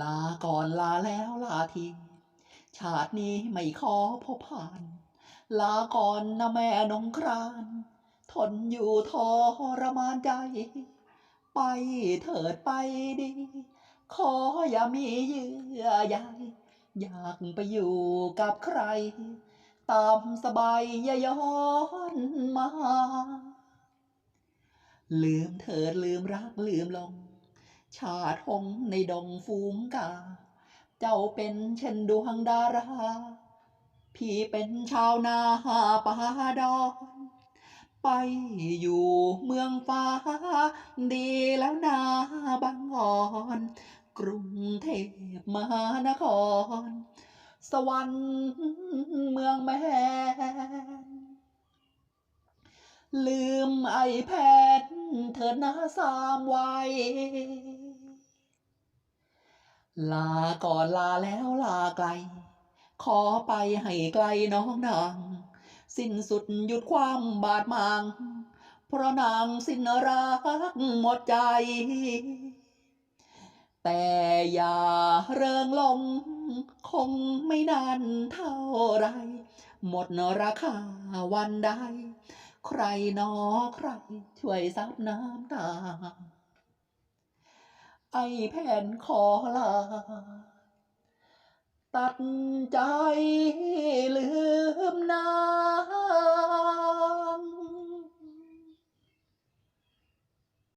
ลาก่อนลาแล้วลาทีชาตินี้ไม่ขอพบผ่าน ลาก่อนนะแม่นงคราน ทนอยู่ทรมานใจ ไปเถิดไปดี ขออย่ามีเยื่อใยอยากไปอยู่กับใคร ตามสบายอย่าย้อนมา ลืมเถิดลืมรักลืมลง ชาติหงในดงฟูงกา เจ้าเป็นเช่นดวงดารา พี่เป็นชาวนาป่าดอนไปอยู่เมืองฟ้า ดีแล้วนาบางอ่อน กรุงเทพมหานคร สวรรค์เมืองแม่ลืมไอแพทเถิดนะสามไว ลาก่อนลาแล้วลาไกล ขอไปให้ไกลน้องนาง สิ้นสุดหยุดความบาดหมาง เพราะนางสิ้นรักหมดใจ แต่อย่าเริงลง คงไม่นานเท่าไร หมดราคาวันใด ใครนอใครช่วยซับน้ำตา ไอแผ่นขอลา ตัดใจลืมนา